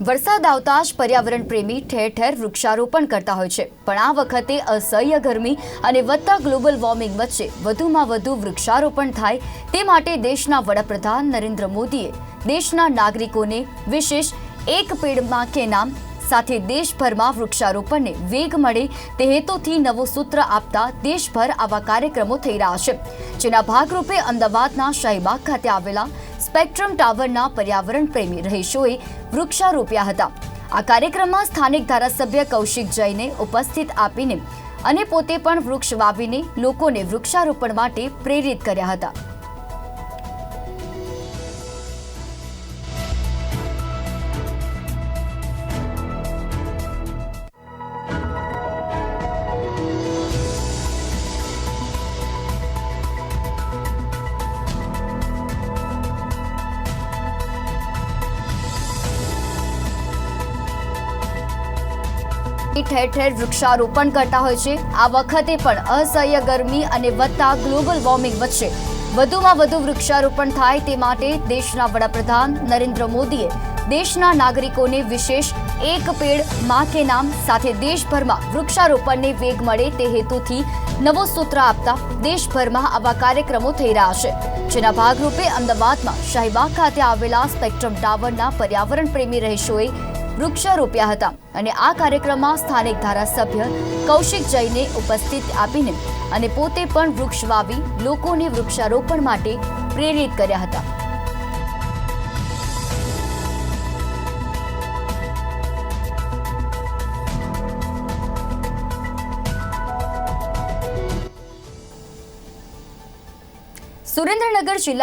વરસાદ આવતા જ પર્યાવરણ પ્રેમી ઠેર ઠેર વૃક્ષારોપણ કરતા હોય છે. પણ આ વખતે અસહ્ય ગરમી અને વધતા ગ્લોબલ વોર્મિંગ વચ્ચે વધુમાં વધુ વૃક્ષારોપણ થાય તે માટે દેશના વડાપ્રધાન નરેન્દ્ર મોદીએ દેશના નાગરિકોને વિશેષ એક પેડમાં કે નામ સાથે દેશભરમાં વૃક્ષારોપણને વેગ મળે તે હેતુથી નવો સૂત્ર આપતા દેશભર આવા કાર્યક્રમો થઈ રહ્યા છે. જેના ભાગરૂપે અમદાવાદના શાહીબાગ ખાતે આવેલા સ્પેક્ટ્રમ ટાવરના પર્યાવરણ પ્રેમી રહીશોએ વૃક્ષારોપ્યા હતા. આ કાર્યક્રમમાં સ્થાનિક ધારાસભ્ય કૌશિક જૈને ઉપસ્થિત આપીને અને પોતે પણ વૃક્ષ વાવીને લોકોને વૃક્ષારોપણ માટે પ્રેરિત કર્યા હતા. ઠેર ઠેર વૃક્ષારોપણ કરતા હોય છે. આ વખતે પણ અસહ્ય ગરમી અને વધતા ગ્લોબલ વોર્મિંગ વચ્ચે વધુમાં વધુ વૃક્ષારોપણ થાય તે માટે દેશના વડાપ્રધાન નરેન્દ્ર મોદીએ દેશના નાગરિકોને વિશેષ એક પેડમાં કે નામ સાથે દેશભરમાં વૃક્ષારોપણને વેગ મળે તે હેતુથી નવો સૂત્ર આપતા દેશભરમાં આવા કાર્યક્રમો થઈ રહ્યા છે. જેના ભાગરૂપે અમદાવાદમાં શાહીબાગ ખાતે આવેલા સ્પેક્ટ્રમ ટાવરના પર્યાવરણ પ્રેમી રહીશોએ વૃક્ષારોપ્યા હતા અને આ કાર્યક્રમમાં સ્થાનિક ધારાસભ્ય કૌશિક જૈને ઉપસ્થિત આપીને અને પોતે પણ વૃક્ષ વાવી લોકોને વૃક્ષારોપણ માટે પ્રેરિત કર્યા હતા. સુરેન્દ્રનગર જિલ્લા